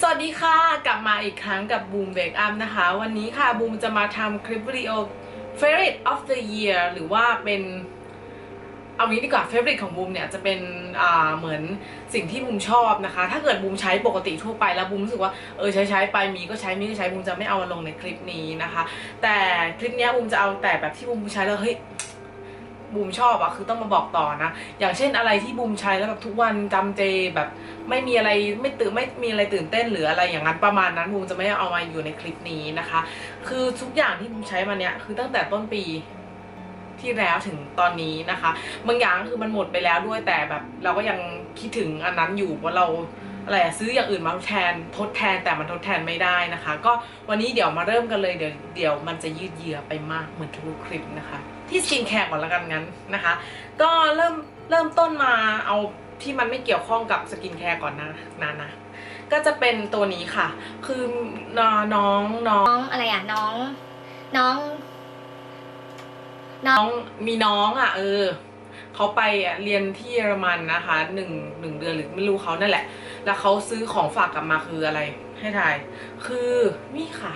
สวัสดีค่ะ กลับมาอีกครั้งกับบูมเบรกอัพนะคะ วันนี้ค่ะบูมจะมาทำคลิปวิดีโอ favorite of the year หรือว่าเป็นเอางี้ดีกว่า favorite ของบูมเนี่ยจะเป็นอ่าเหมือนสิ่งที่บูมชอบนะคะ ถ้าเกิดบูมใช้ปกติทั่วไปแล้วบูมรู้สึกว่าเออใช้ใช้ไปมีก็ใช้มีก็ใช้บูมจะไม่เอามาลงในคลิปนี้นะคะ แต่คลิปนี้บูมจะเอาแต่แบบที่บูมใช้แล้วเฮ้ย บูมชอบอะคือต้องมาบอกต่อนะ อย่างเช่นอะไรที่บูมใช้แล้วแบบทุกวันจำเจแบบไม่มีอะไรไม่ตื่นไม่มีอะไรตื่นเต้นหรืออะไรอย่างนั้นประมาณนั้นบูมจะไม่เอามาอยู่ในคลิปนี้นะคะ คือทุกอย่างที่บูมใช้มาเนี้ยคือตั้งแต่ต้นปีที่แล้วถึงตอนนี้นะคะ บางอย่างคือมันหมดไปแล้วด้วยแต่แบบ เราก็ยังคิดถึงอันนั้นอยู่ว่าเรา อะไรอะซื้ออย่างอื่นมาทดแทนทดแทนแต่มันทดแทนไม่ได้นะคะ ก็วันนี้เดี๋ยวมาเริ่มกันเลยเดี๋ยวเดี๋ยวมันจะยืดเยื้อไปมากเหมือนทุกคลิปนะคะ ที่สกินแคร์ก่อนละกันงั้นนะคะ ก็เริ่มเริ่มต้นมาเอาที่มันไม่เกี่ยวข้องกับสกินแคร์ก่อนนะนะนะก็จะเป็นตัวนี้ค่ะ คือน้องน้องน้องน้องอะไรอะน้อง น้อง น้องมีน้องอะ เออ เขาไปอะเรียนที่เยอรมันนะคะหนึ่งหนึ่งเดือนหรือไม่รู้เขานั่นแหละ แล้วเขาซื้อของฝากกลับมาคืออะไร ให้ทาย คือนี่ค่ะ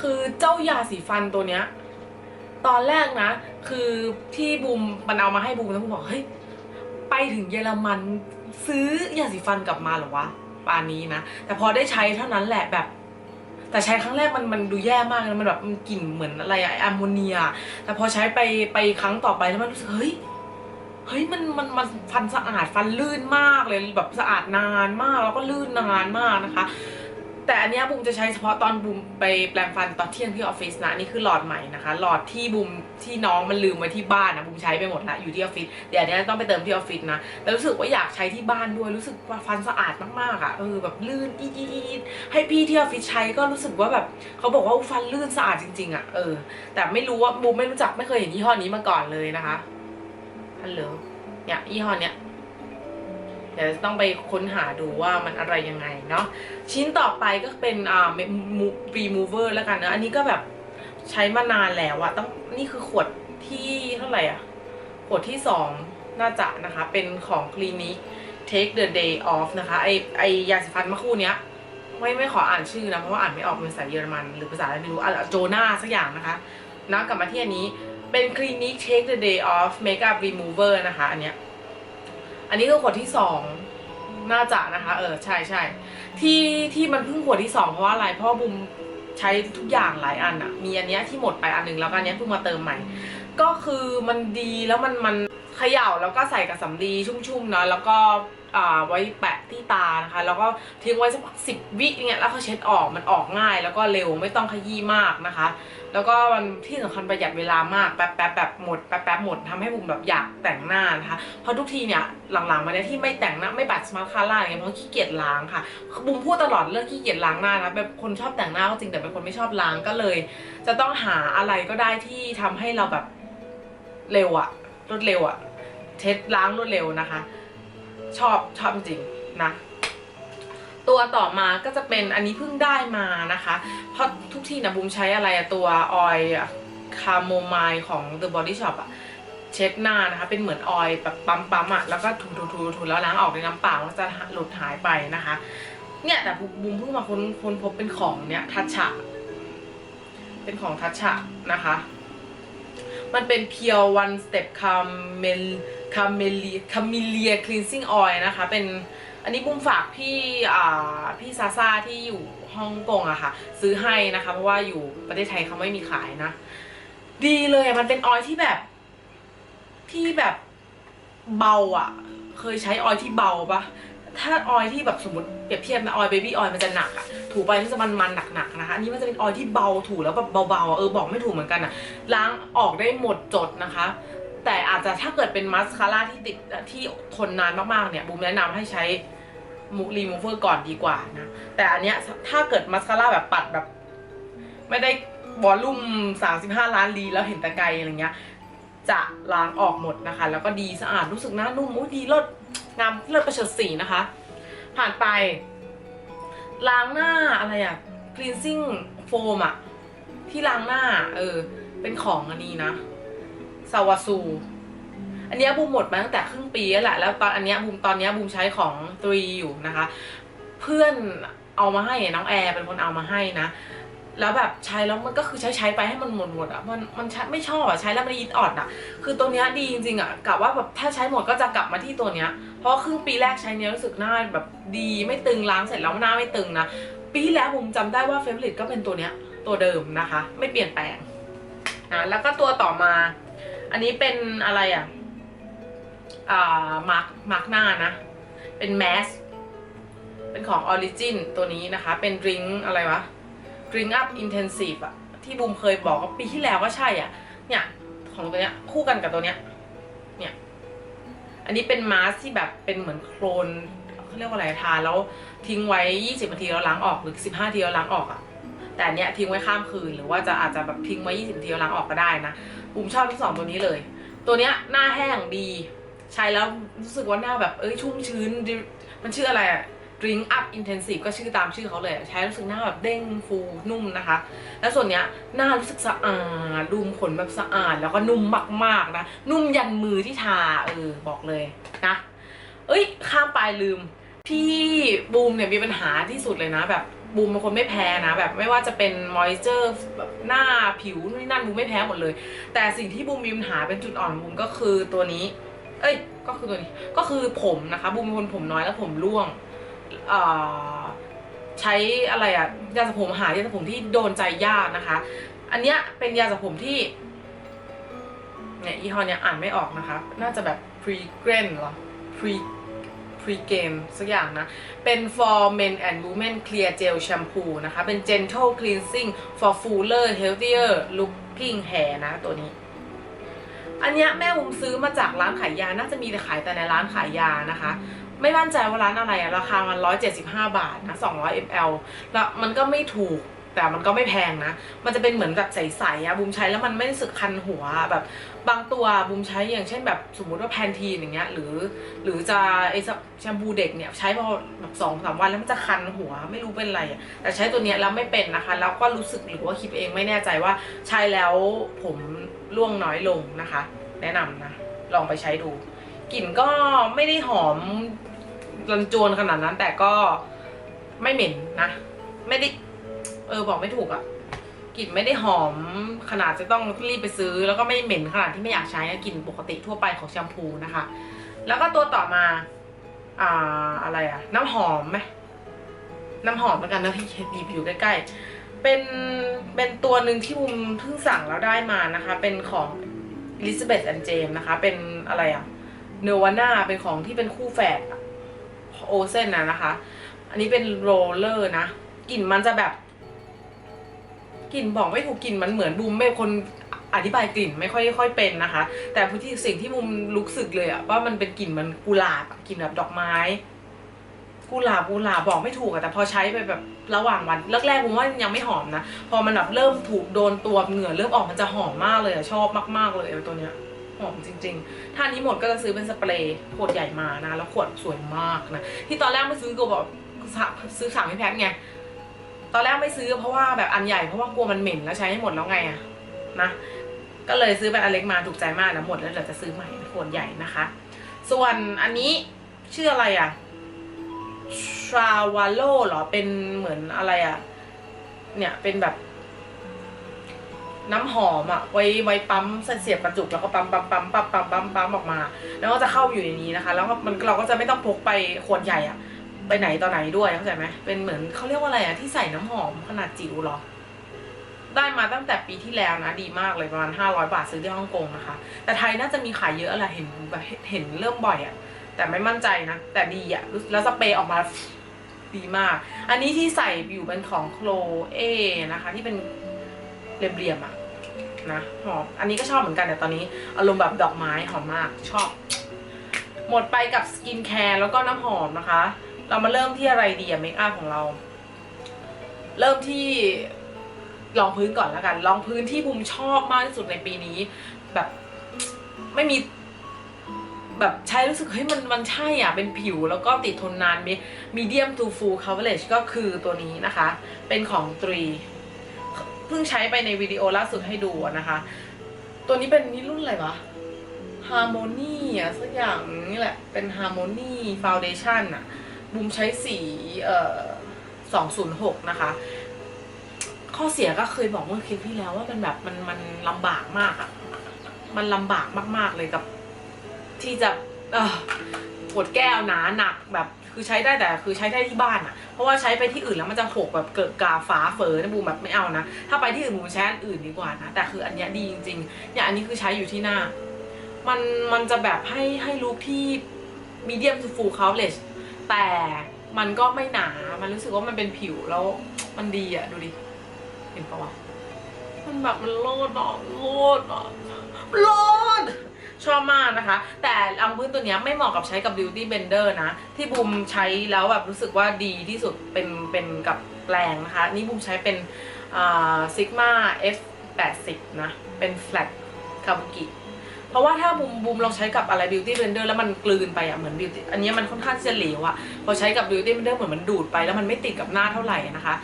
คือเจ้ายาสีฟันตัวเนี้ย ตอนแรกนะ คือที่บูมมันเอามาให้บูมแล้วบูมบอกเฮ้ยไปถึงเยอรมันซื้อยาสีฟันกลับมาหรอวะปานนี้นะ แต่พอได้ใช้เท่านั้นแหละแบบ แต่ใช้ครั้งแรกมันมันดูแย่มากนะมันแบบมันกลิ่นเหมือนอะไรอะแอมโมเนีย แต่พอใช้ไปไปครั้งต่อไปแล้วมันรู้สึกเฮ้ยเฮ้ยมันมันมันฟันสะอาดฟันลื่นมากเลยแบบสะอาดนานมากแล้วก็ลื่นนานมากนะคะ แต่อันนี้บูมจะใช้เฉพาะตอนบูมไปแปลงฟันตอนเที่ยงที่ออฟฟิศนะนี่คือหลอดใหม่นะคะ หลอดที่บูมที่น้องมันลืมไว้ที่บ้านนะบูมใช้ไปหมดละอยู่ที่ออฟฟิศเดี๋ยวอันนี้ต้องไปเติมที่ออฟฟิศนะแต่รู้สึกว่าอยากใช้ที่บ้านด้วยรู้สึกว่าฟันสะอาดมากๆอะเออแบบลื่นอีดอีดอีดให้พี่ที่ออฟฟิศใช้ก็รู้สึกว่าแบบเขาบอกว่าฟันลื่นสะอาดจริงๆอะเออ แต่ไม่รู้ว่าบูมไม่รู้จักไม่เคยเห็นยี่ห้อนี้มาก่อนเลยนะคะฮัลโหลเนี่ยยี่ห้อเนี้ย เดี๋ยวต้องไปค้นหาดูว่ามันอะไรยังไงเนาะชิ้นต่อไปก็เป็นอ่ารีมูเวอร์แล้วกันนะอันนี้ก็แบบใช้มานานแล้วอะต้องนี่คือขวดที่เท่าไหร่อะขวดที่สองน่าจะนะคะ เป็นของคลินิก take the day off นะคะไอไอยาสีฟันเมื่อคู่เนี้ยไม่ไม่ขออ่านชื่อนะ เพราะว่าอ่านไม่ออกเป็นภาษาเยอรมัน หรือภาษาอะไรไม่รู้อะโจนาสักอย่างนะคะนะกลับมาที่อันนี้เป็นคลินิก take the day off makeup remover นะคะ อันเนี้ย อันนี้คือขวดที่สองน่าจะนะคะ เออใช่ใช่ที่ที่มันเพิ่งขวดที่สองเพราะว่าอะไรเพราะว่าบุมใช้ทุกอย่างหลายอันอะมีอันเนี้ยที่หมดไปอันหนึ่งแล้วก็อันเนี้ยเพิ่งมาเติมใหม่ ก็คือมันดีแล้วมันมันเขย่าแล้วก็ใส่กับสำลีชุ่มๆเนาะแล้วก็อ่าไว้แปะที่ตานะคะ แล้วก็ทิ้งไว้สักสิบวิอย่างเงี้ยแล้วก็เช็ดออกมันออกง่าย แล้วก็เร็วไม่ต้องขยี้มากนะคะ แล้วก็มันที่สำคัญประหยัดเวลามากแป๊บแป๊บแบบหมดแป๊บแป๊บหมดทำให้บุ๋มแบบอยากแต่งหน้านะคะเพราะทุกทีเนี่ยหลังๆมาเนี่ยที่ไม่แต่งหน้าไม่ปัดสมาร์ทคาร่าอย่างเงี้ยเพราะขี้เกียจล้างค่ะบุ๋มพูดตลอดเรื่องขี้เกียจล้างหน้านะแบบคนชอบแต่งหน้าก็จริงแต่เป็นคนไม่ชอบล้างก็เลย จะต้องหาอะไรก็ได้ที่ทำให้เราแบบเร็วอะรวดเร็วอะเช็ดล้างรวดเร็วนะคะ ชอบชอบจริงนะ ตัวต่อมาก็จะเป็นอันนี้เพิ่งได้มานะคะ เพราะทุกที่นะบุมใช้อะไรอะตัวออยคาโมไมล์ของ The Body Shop อะเช็ดหน้านะคะ เป็นเหมือนออยแบบปั๊มๆอะแล้วก็ถูถูถูถูแล้วล้างออกในน้ำเปล่าก็จะหลุดหายไปนะคะ เนี่ยแต่บุมเพิ่งมาค้นค้นพบเป็นของเนี่ยทัชชะเป็นของทัชชะนะคะ มันเป็นเพียว one step camel camelia camelia cleansing oil นะคะ เป็นอันนี้บุ้มฝากพี่อ่าพี่ซาซาที่อยู่ฮ่องกงอะค่ะ ซื้อให้นะคะ เพราะว่าอยู่ประเทศไทยเขาไม่มีขายนะ ดีเลยมันเป็นออยล์ที่แบบ ที่แบบเบาอะเคยใช้ออยล์ที่เบาปะถ้าออยล์ที่แบบสมมติเปรียบเทียบนะออยล์เบบี้ออยล์มันจะหนักอะ ถูไปมันจะมันมันๆหนักๆนะคะอันนี้มันจะเป็นออยที่เบาถูแล้วแบบเบาๆเออบอกไม่ถูกเหมือนกันอะล้างออกได้หมดจดนะคะ แต่อาจจะถ้าเกิดเป็นมาสคาร่าที่ติดที่ทนนานมากๆเนี่ยบูมแนะนำให้ใช้มูรีมูเวอร์ก่อนดีกว่านะแต่อันเนี้ยถ้าเกิดมาสคาร่าแบบปัดแบบ ไม่ได้วอลลุ่ม 35 ล้านลีแล้วเห็นแต่ไกลอะไรเงี้ยจะล้างออกหมดนะคะ แล้วก็ดีสะอาดรู้สึกหน้านุ่มอุ้ยดีเลิศงามเลิศประเสริฐสีนะคะ ผ่านไป ล้างหน้าอะไรอะ cleansing foam อะที่ล้างหน้า เออ เป็นของอันนี้นะซาวาซู อันนี้บูมหมดมาตั้งแต่ครึ่งปีแล้วแหละ แล้วตอนอันนี้บูมตอนเนี้ยบูมใช้ของตรีอยู่นะคะ เพื่อนเอามาให้น้องแอร์เป็นคนเอามาให้นะ แล้วแบบใช้แล้วมันก็คือใช้ใช้ไปให้มันหมดหมดอะมันมันใช้ไม่ชอบอะใช้แล้วมันอิดออดอะ คือตัวเนี้ยดีจริงๆอะกะว่าแบบถ้าใช้หมดก็จะกลับมาที่ตัวเนี้ย เพราะครึ่งปีแรกใช้เนี้ยรู้สึกหน้าแบบดีไม่ตึงล้างเสร็จแล้วหน้าไม่ตึงนะปีแล้วผมจำได้ว่าเฟเวอร์ลิตก็เป็นตัวเนี้ยตัวเดิมนะคะ ไม่เปลี่ยนแปลงอะแล้วก็ตัวต่อมา อันนี้เป็นอะไรอะอ่ามาร์กมาร์กหน้านะ เป็นแมสเป็นของ Origin ตัวนี้นะคะ เป็นดริงอะไรวะ Drink Up Intensive อะที่บูมเคยบอกว่าปีที่แล้วก็ใช่อะ เนี่ยของตัวเนี้ยคู่กันกับตัวเนี้ย เนี่ย อันนี้เป็นมาสที่แบบเป็นเหมือนโคลนเขาเรียกว่าอะไรทาแล้วทิ้งไว้ 20นาทีแล้วล้างออกหรือ 15นาทีแล้วล้างออกอะแต่อันเนี้ยทิ้งไว้ข้ามคืนหรือว่าจะอาจจะแบบทิ้งไว้ 20นาทีแล้วล้างออกก็ได้นะบูมชอบทั้งสองตัวนี้เลย ตัวเนี้ยหน้าแห้งดี ใช้แล้วรู้สึกว่าหน้าแบบเอ้ยชุ่มชื้นมันชื่ออะไรอะ Drink Up Intensive ก็ชื่อตามชื่อเขาเลยใช้รู้สึกหน้าแบบเด้งฟูนุ่มนะคะ แล้วส่วนเนี้ยหน้ารู้สึกสะอาดดูมขนแบบสะอาด แล้วก็นุ่มมากๆนะ นุ่มยันมือที่ทาเออบอกเลยนะ เอ้ยข้ามไปลืม พี่บูมเนี่ยมีปัญหาที่สุดเลยนะแบบบูมเป็นคนไม่แพ้นะแบบไม่ว่าจะเป็นมอยเจอร์แบบหน้าผิวนี่นั่นบูมไม่แพ้หมดเลย แต่สิ่งที่บูมมีปัญหาเป็นจุดอ่อนบูมก็คือตัวนี้ เอ้ย ก็คือตัวนี้ก็คือผมนะคะบูมเป็นคนผมน้อยแล้วผมร่วง ใช้อะไรอะยาสระผมหายาสระผมที่โดนใจยากนะคะ อันเนี้ยเป็นยาสระผมที่เนี่ยยี่ห้อเนี้ยอ่านไม่ออกนะคะ น่าจะแบบ pre g r a n หรอ pre pre game สักอย่างนะ เป็น for men and women clear gel shampoo นะคะ เป็น gentle cleansing for fuller healthier looking hair นะตัวนี้ อันเนี้ยแม่บุมซื้อมาจากร้านขายยา น่าจะมีแต่ขายแต่ในร้านขายยานะคะ ไม่มั่นใจว่าร้านอะไรอะราคามัน 175 บาทนะ200 ml แล้วมันก็ไม่ถูกแต่มันก็ไม่แพงนะ มันจะเป็นเหมือนแบบใสๆอะบุมใช้แล้วมันไม่รู้สึกคันหัวแบบบางตัวบุมใช้อย่างเช่นแบบสมมุติว่าแพนทีนอย่างเงี้ยหรือ หรือจะไอแชมพูเด็กเนี่ยใช้พอแบบสองสามวันแล้วมันจะคันหัวไม่รู้เป็นอะไรอะแต่ใช้ตัวเนี้ยแล้วไม่เป็นนะคะ แล้วก็รู้สึกหรือว่าคิดเองไม่แน่ใจว่าใช้แล้วผมร่วงน้อยลงนะคะ แนะนำนะลองไปใช้ดูกลิ่นก็ไม่ได้หอม รันจวนขนาดนั้น แต่ก็ไม่เหม็นนะ ไม่ได้ เออบอกไม่ถูกอะกลิ่นไม่ได้หอมขนาดจะต้องรีบไปซื้อ แล้วก็ไม่เหม็นขนาดที่ไม่อยากใช้นะกลิ่นปกติทั่วไปของแชมพูนะคะ แล้วก็ตัวต่อมาอ่าอะไรอะน้ำหอมไหมน้ำหอมเหมือนกันนะที่ดีบอยู่ใกล้ๆ เป็นเป็นตัวหนึ่งที่บุมเพิ่งสั่งแล้วได้มานะคะ เป็นของ Elizabeth and James นะคะ เป็นอะไรอะเนวาน่าเป็นของที่เป็นคู่แฝด โอเซนนะนะคะ อันนี้เป็นโรลเลอร์นะกลิ่นมันจะแบบกลิ่นบอกไม่ถูกกลิ่นมันเหมือนบูมไม่คนอธิบายกลิ่นไม่ค่อยค่อยเป็นนะคะ แต่พื้นที่สิ่งที่มุมรู้สึกเลยอะว่ามันเป็นกลิ่นมันกุหลาบกลิ่นแบบดอกไม้ กุหลาบกุหลาบบอกไม่ถูกอะแต่พอใช้ไปแบบระหว่างวันแรกๆผมว่ายังไม่หอมนะ พอมันแบบเริ่มถูกโดนตัวเหงื่อเริ่มออกมันจะหอมมากเลยอะชอบมากๆเลยตัวเนี้ย อมจริงๆ ถ้านี้หมดก็จะซื้อเป็นสเปรย์ขวดใหญ่มานะ แล้วขวดสวยมากนะ ที่ตอนแรกไม่ซื้อก็บอกซื้อสั่งให้แพ็คไง ตอนแรกไม่ซื้อเพราะว่าแบบอันใหญ่เพราะว่ากลัวมันเหม็นแล้วใช้ให้หมดแล้วไงอะนะ ก็เลยซื้อเป็นอันเล็กมาถูกใจมากนะหมดแล้วเดี๋ยวจะซื้อใหม่ขวดใหญ่นะคะ ส่วนอันนี้ชื่ออะไรอะทราวาโลเหรอเป็นเหมือนอะไรอะเนี่ยเป็นแบบ น้ำหอมอะไว้ไว้ปั๊มเสียบกระจุกแล้วก็ปั๊มปั๊มปั๊มปั๊มปั๊มปั๊มปั๊มออกมา แล้วก็จะเข้าอยู่ในนี้นะคะ แล้วก็มันเราก็จะไม่ต้องพกไปขวดใหญ่อะไปไหนต่อไหนด้วยเข้าใจไหมเป็นเหมือนเขาเรียกว่าอะไรอะที่ใส่น้ำหอมขนาดจิ๋วหรอ ได้มาตั้งแต่ปีที่แล้วนะ ดีมากเลยประมาณ 500 บาทซื้อที่ฮ่องกงนะคะ แต่ไทยน่าจะมีขายเยอะอะไรเห็นแบบเห็นเริ่มบ่อยอะแต่ไม่มั่นใจนะ แต่ดีอะแล้วสเปรย์ออกมาดีมาก อันนี้ที่ใส่อยู่เป็นของโคลเอนะคะ ที่เป็นเรียมๆอะ นะหอม อันนี้ก็ชอบเหมือนกันแต่ตอนนี้อารมณ์แบบดอกไม้หอมมากชอบ หมดไปกับสกินแคร์แล้วก็น้ำหอมนะคะ เรามาเริ่มที่อะไรดีอะเมคอัพของเรา เริ่มที่รองพื้นก่อนแล้วกันรองพื้นที่บุมชอบมากที่สุดในปีนี้ แบบไม่มีแบบใช้รู้สึกเฮ้ยมันมันใช่อะ เป็นผิวแล้วก็ติดทนนานมีมีเดียมทูฟูล coverage ก็คือตัวนี้นะคะ เป็นของตรี พิ่งใช้ไปในวิดีโอล่าสุดให้ดูนะคะ ตัวนี้เป็นนี่รุ่นอะไรวะ Harmony อะสักอย่างนี่แหละ เป็น Harmony Foundation อะบูมใช้สีเอ่อ206นะคะ ข้อเสียก็เคยบอกเมื่อคลิปที่แล้วว่ามันแบบมันมันลำบากมากอะ มันลำบากมากๆเลยกับ ที่จะเออปวดแก้วหนาหนักแบบ คือใช้ได้แต่คือใช้ได้ที่บ้านอะเพราะว่าใช้ไปที่อื่นแล้วมันจะหกแบบเกิดกาฟ้าเฟอนะบูมแบบไม่เอานะ ถ้าไปที่อื่นบูมใช้อันอื่นดีกว่านะ แต่คืออันเนี้ยดีจริงๆอย่างอันนี้คือใช้อยู่ที่หน้า มันมันจะแบบให้ให้ลุคที่มีเดียม to full coverage แต่มันก็ไม่หนา มันรู้สึกว่ามันเป็นผิวแล้วมันดีอะดูดิ เห็นปะวะ มันแบบมันโลดอะโลดอะโลด ชอบมากนะคะ แต่รองพื้นตัวนี้ไม่เหมาะกับใช้กับ beauty blender นะ ที่บูมใช้แล้วแบบรู้สึกว่าดีที่สุดเป็นเป็นกับแปลงนะคะ นี่บูมใช้เป็นอ่า Sigma F 8 0 นะ เป็น flat kabuki เพราะว่าถ้าบูมบูมลองใช้กับอะไร beauty blender แล้วมันกลืนไปอะเหมือน beauty อันนี้มันค่อนข้างที่จะเหลวอะพอใช้กับ beauty blender เหมือนมันดูดไปแล้วมันไม่ติดกับหน้าเท่าไหร่นะคะ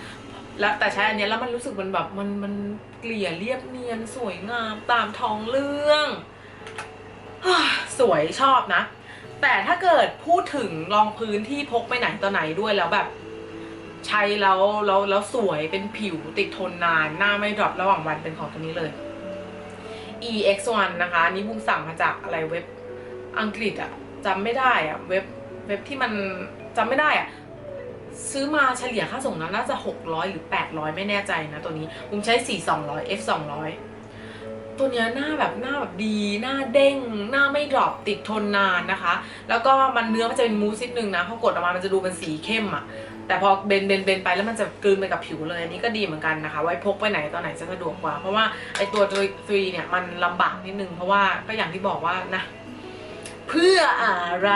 แล้วแต่ใช้อันนี้แล้วมันรู้สึกมันแบบมันมันเกลี่ยเรียบเนียนสวยงามตามท้องเรื่อง สวยชอบนะ แต่ถ้าเกิดพูดถึงรองพื้นที่พกไปไหนต่อไหนด้วยแล้วแบบ ใช้แล้วแล้วแล้วสวยเป็นผิวติดทนนานหน้าไม่ดรอประหว่างวันเป็นของตัวนี้เลย EX1 นะคะอันนี้บุ้มสั่งมาจากอะไรเว็บอังกฤษอะจำไม่ได้อะเว็บเว็บที่มันจำไม่ได้อะซื้อมาเฉลี่ยค่าส่งนะน่าจะ 600 หรือ 800 ไม่แน่ใจนะตัวนี้บุ้มใช้ 4200 F 200 ตัวเนี้ยหน้าแบบหน้าแบบดี หน้าเด้ง หน้าไม่ดรอปติดทนนานนะคะ แล้วก็มันเนื้อมันจะเป็นมูสนิดนึงนะพอกดออกมามันจะดูเป็นสีเข้มอะแต่พอเบนเบนเบนไปแล้วมันจะกลืนไปกับผิวเลยอันนี้ก็ดีเหมือนกันนะคะ ไว้พกไปไหนตอนไหนจะสะดวกกว่า เพราะว่าไอตัวทรีเนี่ยมันลำบากนิดนึง เพราะว่าก็อย่างที่บอกว่านะเพื่ออะไร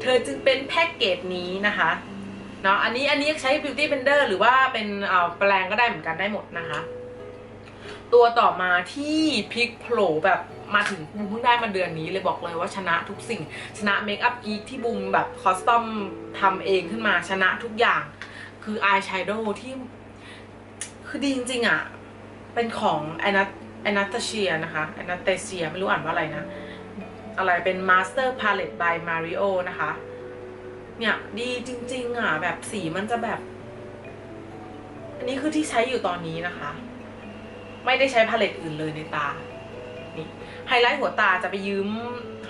เธอจึงเป็นแพ็กเกจนี้นะคะเนาะอันนี้อันนี้ใช้ beauty blender หรือว่าเป็นอ่อแปลงก็ได้เหมือนกันได้หมดนะคะ ตัวต่อมาที่พลิกโผล่แบบมาถึงบูมเพิ่งได้มาเดือนนี้เลยบอกเลยว่าชนะทุกสิ่ง ชนะเมคอัพกีกที่บูมแบบคอสตอมทำเองขึ้นมาชนะทุกอย่าง คืออายแชโดว์ที่ คือดีจริงๆอะ เป็นของแอนาแอนาตาเชียนะคะแอนาตเชียไม่รู้อ่านว่าอะไรนะ อะไรเป็น Master Palette by Mario นะคะ เนี่ย ดีจริง ๆ อะ แบบสีมันจะแบบ อันนี้คือที่ใช้อยู่ตอนนี้นะคะ ไม่ได้ใช้พาเลตอื่นเลยในตา นี่ไฮไลท์หัวตาจะไปยืม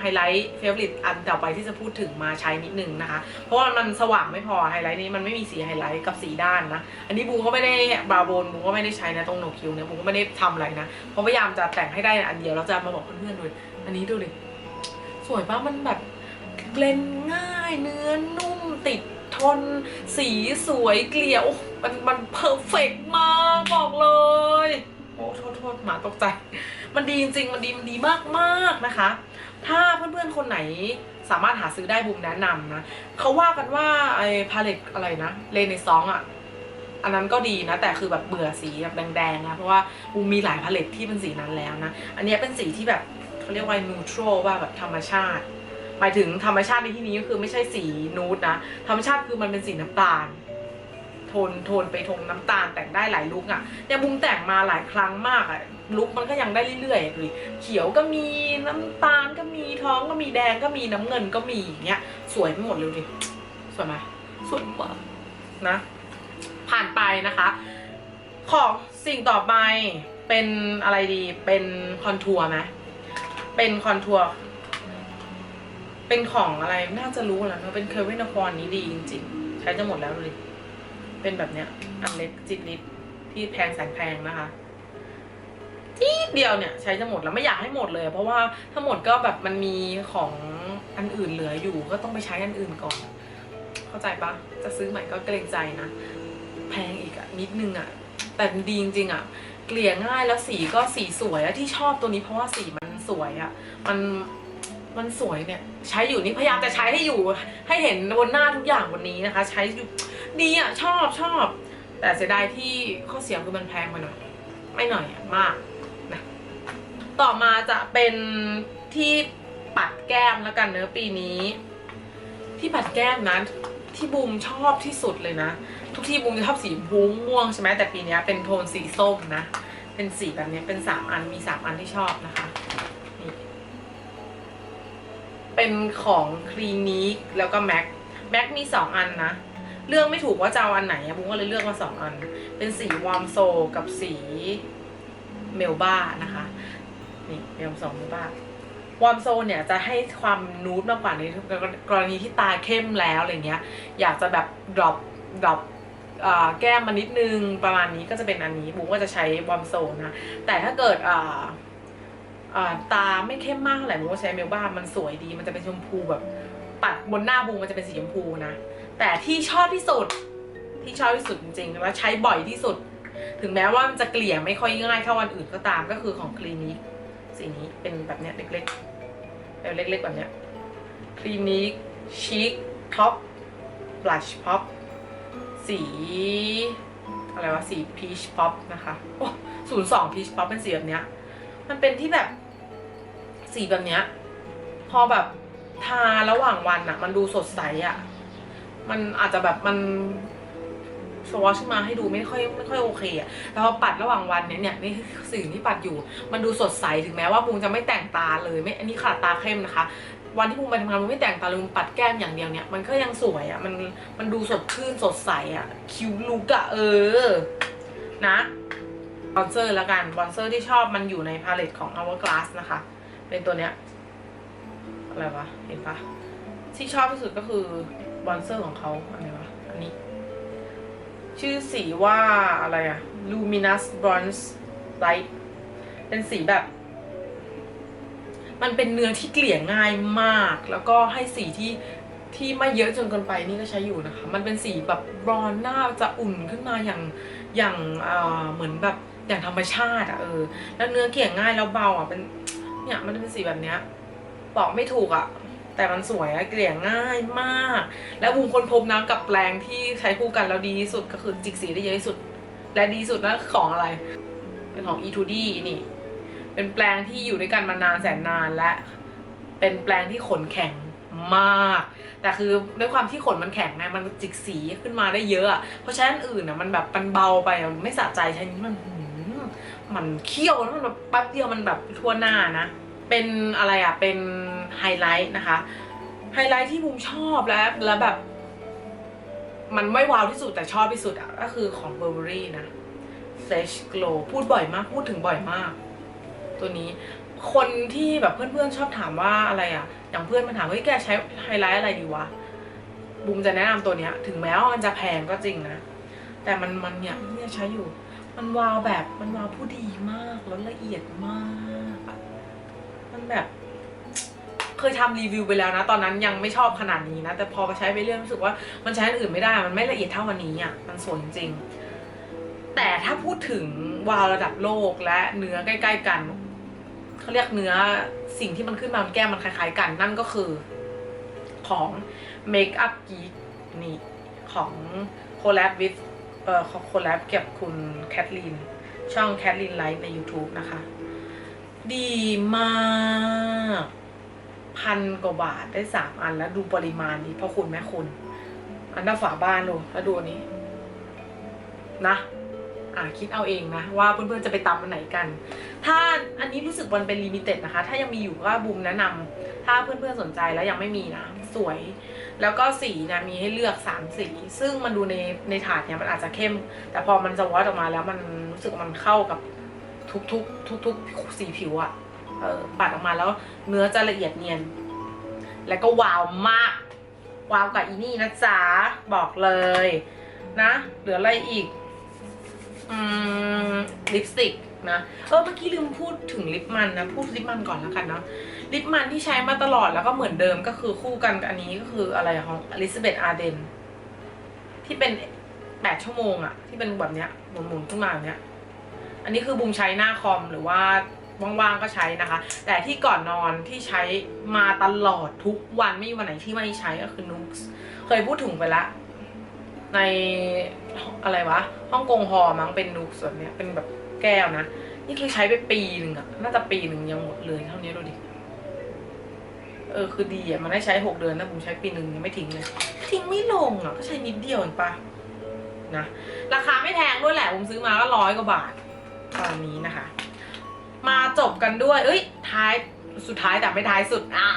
ไฮไลท์เฟเวอริตอันต่อไปที่จะพูดถึงมาใช้นิดนึงนะคะ เพราะว่ามันสว่างไม่พอไฮไลท์นี้มันไม่มีสีไฮไลท์กับสีด้านนะ อันนี้บูก็ไม่ได้บราโบนบูก็ไม่ได้ใช้นะตรงโหนกคิ้วเนี่ยบูมก็ไม่ได้ทำอะไรนะ เพราะพยายามจะแต่งให้ได้อันเดียวแล้วจะมาบอกเพื่อนๆด้วยอันนี้ดูดิสวยปะมันแบบเกลนง่ายเนื้อนุ่มติดทน สีสวยเกลี่ยวมันมันเพอร์เฟกมากบอกเลย โอ้โทษโทษหมาตกใจ มันดีจริงๆ มันดีมันดีมากมากนะคะ ถ้าเพื่อนๆ คนไหนสามารถหาซื้อได้บูมแนะนำนะเขาว่ากันว่าไอ้พาเลตอะไรนะเลนในซองอะอันนั้นก็ดีนะ แต่คือแบบเบื่อสีแบบแดงๆนะเพราะว่าบูมมีหลายพาเลตที่เป็นสีนั้นแล้วนะ อันนี้เป็นสีที่แบบเขาเรียกว่านูทรัลว่าแบบธรรมชาติ หมายถึงธรรมชาติในที่นี้ก็คือไม่ใช่สีนูดนะ ธรรมชาติคือมันเป็นสีน้ำตาล โทนโทนไปทงน้ำตาลแต่งได้หลายลุคอะ่ะเนี่ยบุมแต่งมาหลายครั้งมากอะ่ะลุคมันก็ยังได้เรื่อยๆอะดูดิเขียวก็มีน้ำตาลก็มีท้องก็มีแดงก็มีน้ำเงินก็มีอย่างเงี้ยสวยไปหมดเลยดิสวยไหมสวยมากนะ ผ่านไปนะคะ ของสิ่งต่อไปเป็นอะไรดีเป็นคอนทัวร์ไหมเป็นคอนทัวร์เป็นของอะไรน่าจะรู้แหล้วนะเป็นเคอร์วินครนี้ดีจริงๆ ใช้จะหมดแล้วเลย เป็นแบบเนี้ยอันเล็กจิตลิตที่แพงแสนแพงนะคะทีเดียวเนี่ยใช้จะหมดแล้วไม่อยากให้หมดเลย เพราะว่าถ้าหมดก็แบบมันมีของอันอื่นเหลืออยู่ ก็ต้องไปใช้อันอื่นก่อน เข้าใจปะจะซื้อใหม่ก็เกรงใจนะแพงอีกอะนิดนึงอะแต่ดีจริงๆอะเกลี่ยง่ายแล้วสีก็สีสวยอะที่ชอบตัวนี้เพราะว่าสีมันสวยอะมันมันสวยเนี่ย ใช้อยู่นี่พยายามจะใช้ให้อยู่ ให้เห็นบนหน้าทุกอย่างบนนี้นะคะ ใช้อยู่ ดีอะชอบชอบ แต่เสียดายที่ข้อเสียคือมันแพงไปหน่อย ไม่หน่อยอะมากนะต่อมาจะเป็นที่ปัดแก้มแล้วกันเนื้อปีนี้ ที่ปัดแก้มนะที่บูมชอบที่สุดเลยนะ ทุกที่บูมจะชอบสีพุ้งม่วงใช่ไหมแต่ปีนี้เป็นโทนสีส้มนะ เป็นสีแบบนี้เป็นสามอันมีสามอันที่ชอบนะคะนี่เป็นของคลีนิกแล้วก็แม็กแบ็คมีสองอันนะ เลือกไม่ถูกว่าจะเอาอันไหนบุ้งก็เลยเลือกมาสองอัน เป็นสีวอร์มโซกับสีเมลบ้านะคะ นี่เมลสองเมลบ้าวอร์มโซเนี่ยจะให้ความนูดมากกว่าในกรณีที่ตาเข้มแล้วอะไรเงี้ย อยากจะแบบดรอปดรอปแก้มมานิดนึงประมาณนี้ก็จะเป็นอันนี้บุ้งก็จะใช้วอร์มโซนะ แต่ถ้าเกิดอ่าตาไม่เข้มมากเท่าไหร่บุ้งก็ใช้เมลบ้ามันสวยดี มันจะเป็นชมพูแบบ ปัดบนหน้าบุ้งมันจะเป็นสีชมพูนะ แต่ที่ชอบที่สุดที่ชอบที่สุดจริงๆแล้วใช้บ่อยที่สุด ถึงแม้ว่ามันจะเกลี่ยไม่ค่อยง่ายเท่าวันอื่นก็ตามก็คือของคลินิกสีนี้เป็นแบบเนี้ยเล็กๆแบบเล็กๆแบบเนี้ยคลินิกชิคท็อปบลัชพ็อปสีอะไรวะสีพีชพ็อปนะคะโอ้ศูนย์สองพีชพ็อปเป็นสีแบบเนี้ยมันเป็นที่แบบสีแบบเนี้ยพอแบบทาระหว่างวันอะมันดูสดใสอะ มันอาจจะแบบมันสวอชขึ้นมาให้ดูไม่ค่อยไม่ค่อยโอเคอะแต่พอปัดระหว่างวันเนี่ยเนี่ยนี่คือสิ่งที่ปัดอยู่ มันดูสดใสถึงแม้ว่าบุงจะไม่แต่งตาเลยไม่อันนี้ขาดตาเข้มนะคะ วันที่บุงไปทำงานบุงไม่แต่งตาเลยบุงปัดแก้มอย่างเดียวเนี่ยมันก็ยังสวยอะมันมันดูสดชื่นสดใสอะคิ้วลุกอะเออ นะบอนเซอร์ละกันบอนเซอร์ที่ชอบมันอยู่ในพาเลตของ Hourglass นะคะ เป็นตัวเนี้ยอะไรวะเห็นปะที่ชอบที่สุดก็คือ บอนเซอร์ของเขาอะไรวะอันนี้ ชื่อสีว่าอะไรอะ luminous bronze light เป็นสีแบบ มันเป็นเนื้อที่เกลี่ยง่ายมาก แล้วก็ให้สีที่ที่ไม่เยอะจนเกินไปนี่ก็ใช้อยู่นะคะ มันเป็นสีแบบบรอนหน้าจะอุ่นขึ้นมาอย่างอย่างเอ่อเหมือนแบบอย่างธรรมชาติอะเออ แล้วเนื้อเกลี่ยง่ายแล้วเบาอะเป็นเนี่ยมันเป็นสีแบบเนี้ยบอกไม่ถูกอะ แต่มันสวยอะเกลี่ยง่ายมาก แล้วบุมคนพบนะกับแปรงที่ใช้คู่กันแล้วดีที่สุดก็คือจิกสีได้เยอะที่สุด และดีสุดนั่นของอะไร เป็นของ E2D นี่ เป็นแปลงที่อยู่ด้วยกันมานานแสนนานและเป็นแปลงที่ขนแข็งมาก แต่คือด้วยความที่ขนมันแข็งไงมันจิกสีขึ้นมาได้เยอะ เพราะฉะนั้นอื่นอะมันแบบมันเบาไปไม่สะใจใช้นี้มันมมันเคี่ยวแล้วมันแบบแป๊บเดียวมันแบบทั่วหน้านะ เป็นอะไรอะ เป็นไฮไลท์นะคะ ไฮไลท์ที่บูมชอบและแล้วแบบ มันไม่ว้าวที่สุดแต่ชอบที่สุดอะ ก็คือของ Burberry นะ Fresh Glow พูดบ่อยมาก พูดถึงบ่อยมาก ตัวนี้คนที่แบบเพื่อนๆชอบถามว่าอะไรอะ อย่างเพื่อนมันถามเฮ้ยแกใช้ไฮไลท์อะไรดีวะบูมจะแนะนำตัวเนี้ย ถึงแม้ว่ามันจะแพงก็จริงนะ แต่มันมันเนี่ยเนี่ยใช้อยู่ มันวาวแบบมันวาวผู้ดีมากแล้วละเอียดมาก มันแบบ เคยทำรีวิวไปแล้วนะ ตอนนั้นยังไม่ชอบขนาดนี้นะ แต่พอไปใช้ไปเรื่อยรู้สึกว่ามันใช้อันอื่นไม่ได้ มันไม่ละเอียดเท่าวันนี้อะมันสวยจริง แต่ถ้าพูดถึงวาวระดับโลกและเนื้อใกล้ ๆ กันเขาเรียกเนื้อสิ่งที่มันขึ้นมาบนแก้มมันคล้าย ๆ กันนั่นก็คือของ Make Up Geek นี่ของ collab with เอ่อ collab กับคุณแคทลีนช่องแคทลีนไลฟ์ใน YouTube นะคะ ดีมาก พันกว่าบาทได้สามอันแล้วดูปริมาณดีพ่อคุณแม่คุณ อันหน้าฝาบ้านดูแล้วดูนี้ นะ อ่าคิดเอาเองนะ ว่าเพื่อนๆจะไปตำอันไหนกัน ถ้าอันนี้รู้สึกมันเป็นลิมิเต็ดนะคะ ถ้ายังมีอยู่ก็บูมแนะนำถ้าเพื่อนๆสนใจแล้วยังไม่มีนะ สวยแล้วก็สีเนี่ยมีให้เลือกสามสี ซึ่งมันดูในในถาดเนี่ยมันอาจจะเข้ม แต่พอมันจะวอดออกมาแล้วมันรู้สึกมันเข้ากับ ทุกทุกทุกทุกๆสีผิวอะเออปัดออกมาแล้วเนื้อจะละเอียดเนียน แล้วก็วาวมาก วาวกับอีนี่นะจ๊ะ บอกเลย นะ เหลืออะไรอีก อืม ลิปสติกนะ เออ เมื่อกี้ลืมพูดถึงลิปมันนะ พูดลิปมันก่อนแล้วกันเนาะ ลิปมันที่ใช้มาตลอดแล้วก็เหมือนเดิมก็คือคู่กันกับอันนี้ก็คืออะไรอะของอลิซาเบธอาร์เดนที่เป็นแปดชั่วโมงอะที่เป็นแบบเนี้ยหมุนๆขึ้นมาแบบเนี้ย อันนี้คือบุมใช้หน้าคอมหรือว่าว่างๆก็ใช้นะคะ แต่ที่ก่อนนอนที่ใช้มาตลอดทุกวันไม่มีวันไหนที่ไม่ใช้ก็คือนุ๊กเคยพูดถึงไปละในอะไรวะฮ่องกงฮอมั้งเป็นนุ๊กส์แบบเนี้ยเป็นแบบแก้วนะ นี่คือใช้ไปปีหนึ่งอะน่าจะปีหนึ่งยังหมดเลยเท่านี้ดูดิเออคือดีอะมันได้ใช้หกเดือนนะผมใช้ปีหนึ่งยังไม่ทิ้งเลย ทิ้งไม่ลงอะก็ใช้นิดเดียวเองปะนะราคาไม่แพงด้วยแหละผมซื้อมาก็ร้อยกว่าบาท ตอนนี้นะคะ มาจบกันด้วย เอ้ย ท้ายสุดท้ายแต่ไม่ท้ายสุดอะ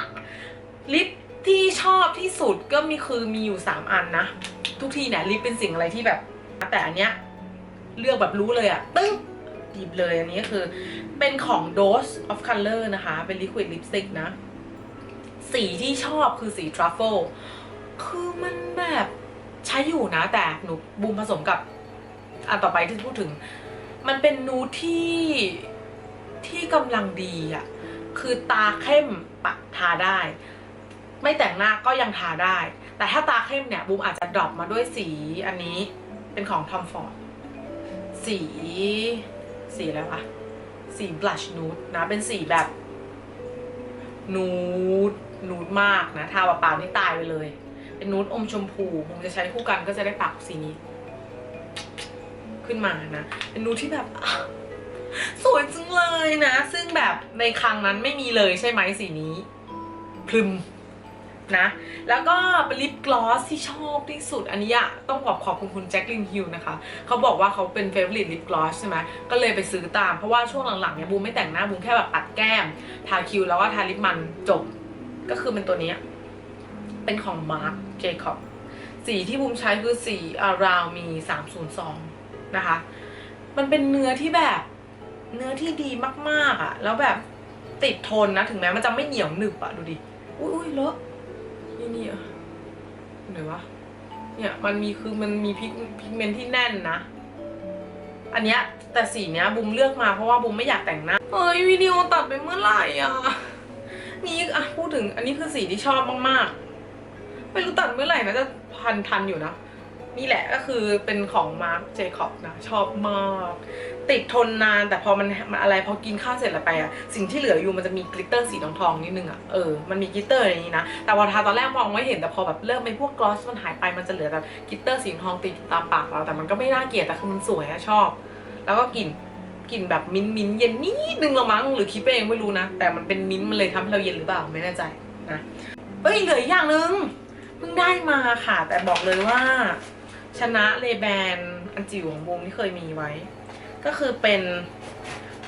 ลิปที่ชอบที่สุดก็มีคือมีอยู่ 3 อันนะ ทุกทีเนี่ยลิปเป็นสิ่งอะไรที่แบบ แต่อันเนี้ยเลือกแบบรู้เลยอะตึ้งหยิบเลยอันนี้ก็คือเป็นของ Dose of Color นะคะ เป็น liquid lipstick นะ สีที่ชอบคือสี truffle คือมันแบบใช้อยู่นะ แต่หนูบูมผสมกับอันต่อไปที่พูดถึง มันเป็นนูดที่ที่กำลังดีอะคือตาเข้มปะทาได้ ไม่แต่งหน้าก็ยังทาได้ แต่ถ้าตาเข้มเนี่ยบูมอาจจะดรอปมาด้วยสีอันนี้เป็นของ Tom Ford สีสีอะไรวะสี blush nude นะ เป็นสีแบบ นูดนูดมากนะทาเปล่าๆนี่ตายไปเลย เป็นนูดอมชมพูผมจะใช้คู่กันก็จะได้ปากสีนี้ ขึ้นมานะเป็นนูดที่แบบสวยจังเลยนะ ซึ่งแบบในครั้งนั้นไม่มีเลยใช่ไหมสีนี้พรึมนะ แล้วก็เป็นลิปกลอสที่ชอบที่สุดอันนี้อะต้องขอบขอบคุณคุณแจ็คลินฮิลนะคะ เขาบอกว่าเขาเป็นเฟเวอร์ลิตลิปกลอสใช่ไหมก็เลยไปซื้อตาม เพราะว่าช่วงหลังๆเนี่ยบูมไม่แต่งหน้าบูมแค่แบบปัดแก้ม ทาคิ้วแล้วก็ทาลิปมันจบ ก็คือเป็นตัวนี้ เป็นของ Marc Jacob สีที่บูมใช้คือสี Around Me 302 นะคะ มันเป็นเนื้อที่แบบเนื้อที่ดีมากๆอะ่ะ แล้วแบบติดทนนะ ถึงแม้มันจะไม่เหนียวหนึบอะ่ะ ดูดิ อุ้ยอุ้ยเลอะนี่นี่อะไหนวะ เนี่ยมันมีคือมันมีพิกพิกเมนที่แน่นนะ อันเนี้ยแต่สีเนี้ยบุมเลือกมาเพราะว่าบุมไม่อยากแต่งหน้าเฮ้ยวิดีโอตัดไปเมื่อไหร่อะ นี่อะพูดถึงอันนี้คือสีที่ชอบมากๆไม่รู้ตัดเมื่อไหร่นะจะพันทันอยู่นะ นี่แหละก็คือเป็นของมาร์ c เจคอบนะ ชอบมาก ติดทนนานแต่พอมันมันอะไรพอกินข้าวเสร็จแล้วไปอะสิ่งที่เหลืออยู่มันจะมีกลิตเตอร์สีทองทองนิดนึงอะเออมันมีกลิตเตอร์อย่างนี้นะ แต่พอทาตอนแรกมองไม่เห็นแต่พอแบบเริ่มเป็นพวกกลอสมันหายไปมันจะเหลือแบบกลิตเตอร์สีทองติดตามปากเราแต่มันก็ไม่น่าเกลียดแต่คือมันสวยอะชอบ แล้วก็กลิ่นกลิ่นแบบมิ้นมิ้นเย็นนิดนึงละมั้งหรือคิดไปเองไม่รู้นะแต่มันเป็นมิ้นมันเลยทำให้เราเย็นหรือเปล่าไม่แน่ใจนะเอ้ยเหลืออย่างนึงเพิ่งได้มาค่ะ แต่บอกเลยว่า ชนะเลแบนอันจิ๋วของบูมที่เคยมีไว้ ก็คือเป็น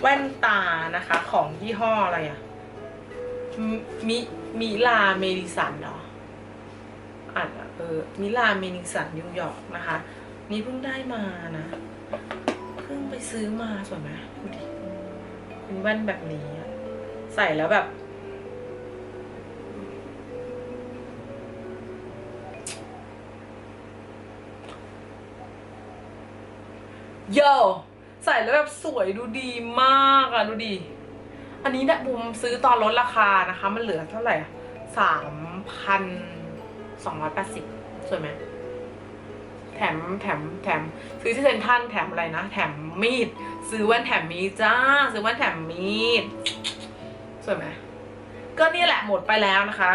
แว่นตานะคะของยี่ห้ออะไรอะมิมิมิลาเมดิสันเหรออ่านอะเออมิลาเมดิสันนิวยอร์กนะคะ นี่เพิ่งได้มานะเพิ่งไปซื้อมาสวยไหมดูดิเป็นแว่นแบบนี้ ใส่แล้วแบบ โยใส่แล้วแบบสวยดูดีมากอะดูดี อันนี้เนี่ยบุมซื้อตอนลดราคานะคะ มันเหลือเท่าไหร่สามพันสองร้อยแปดสิบสวยไหมแถมแถมแถมซื้อที่เซ็นทัลแถมอะไรนะ แถมมีด ซื้อแว่นแถมมีดจ้า ซื้อแว่นแถมมีด สวยไหมก็นี่แหละหมดไปแล้วนะคะ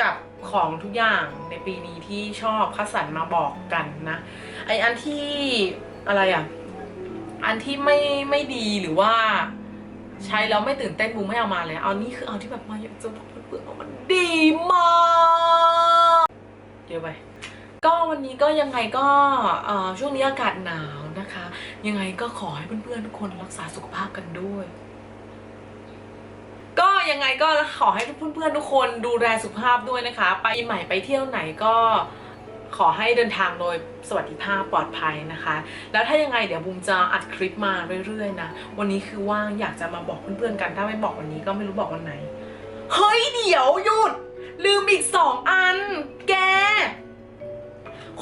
กับของทุกอย่างในปีนี้ที่ชอบคัดสรรมาบอกกันนะ ไออันที่ อะไรอะ อันที่ไม่ไม่ดีหรือว่า ใช้แล้วไม่ตื่นเต้นบูมไม่เอามาเลย เอานี่คือเอาที่แบบมาอยากจะบอกเพื่อนๆว่ามันดีมากเดี๋ยวไปก็วันนี้ก็ยังไงก็ช่วงนี้อากาศหนาวนะคะ ยังไงก็ขอให้เพื่อนๆทุกคนรักษาสุขภาพกันด้วย ก็ยังไงก็ขอให้เพื่อนๆทุกคนดูแลสุขภาพด้วยนะคะ ไปใหม่ไปเที่ยวไหนก็ ขอให้เดินทางโดยสวัสดิภาพปลอดภัยนะคะ แล้วถ้ายังไงเดี๋ยวบูมจะอัดคลิปมาเรื่อยๆนะ วันนี้คือว่างอยากจะมาบอกเพื่อนๆกัน ถ้าไม่บอกวันนี้ก็ไม่รู้บอกวันไหน เฮ้ยเดี๋ยวหยุด ลืมอีกสองอัน แก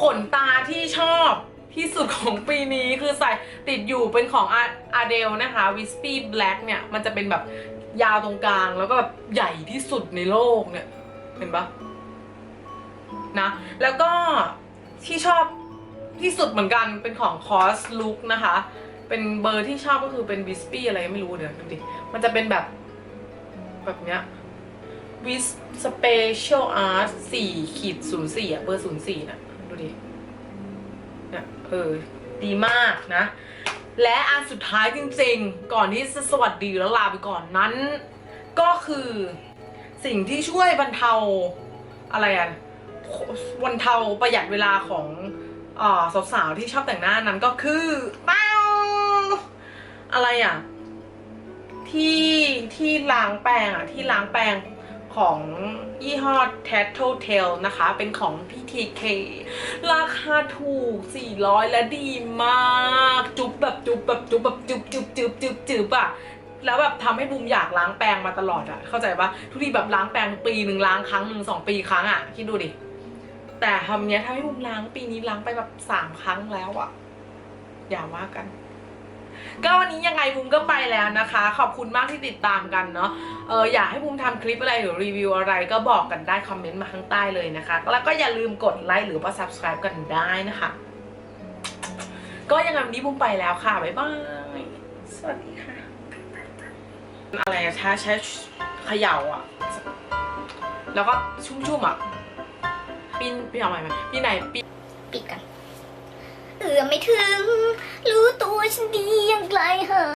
ขนตาที่ชอบที่สุดของปีนี้คือใส่ติดอยู่เป็นของอาเดลนะคะ Wispy Black เนี่ย มันจะเป็นแบบยาวตรงกลางแล้วก็แบบใหญ่ที่สุดในโลกเนี่ย เห็นปะ นะ แล้วก็ที่ชอบที่สุดเหมือนกันเป็นของ Cos Look นะคะ เป็นเบอร์ที่ชอบก็คือเป็น Wispy อะไรไม่รู้เดี๋ยวดูดิ มันจะเป็นแบบแบบเนี้ย with special art 4ขีด04อะเบอร์04นย์สี่นะดูดิเนี่ยเออ ดีมากนะ และอันสุดท้ายจริงๆ ก่อนที่จะสวัสดีแล้วลาไปก่อนนั้น ก็คือสิ่งที่ช่วยบรรเทาอะไรอะ บรรเทาประหยัดเวลาของอสาวๆที่ชอบแต่งหน้านั้นก็คือเป้าอะไรอะ ที่ที่ล้างแปรงอะ ที่ล้างแปรงของยี่ห้อ Tattle Tail นะคะ เป็นของ PTK ราคาถูก 400 และดีมาก จุ๊บแบบจุ๊บแบบจุ๊บแบบจุ๊บจุ๊บจุ๊บจุ๊บจุ๊บอะแล้วแบบทำให้บูมอยากล้างแปรงมาตลอดอะเข้าใจปะทุกทีแบบล้างแปรงปีหนึ่งล้างครั้งหนึ่งสองปีครั้งอะคิดดูดิ แต่ทำเนี้ยทำให้บูมล้างปีนี้ล้างไปแบบสามครั้งแล้วอะอย่าว่ากัน ก็วันนี้ยังไงบูมก็ไปแล้วนะคะ ขอบคุณมากที่ติดตามกันเนาะเอออยากให้บูมทำคลิปอะไรหรือรีวิวอะไรก็บอกกันได้คอมเมนต์มาข้างใต้เลยนะคะ แล้วก็อย่าลืมกดไลค์หรือว่า subscribe กันได้นะคะ ก็ยังไงวันนี้บูมไปแล้วค่ะบ๊ายบายสวัสดีค่ะอะไรอะใช้ใช้เขย่าอะแล้วก็ชุ่มๆอะ ปีนปีเอาใหม่ไหมปีไหนปีปิดกันเอื้อมไม่ถึง รู้ตัวฉันดีอย่างไรเหรอ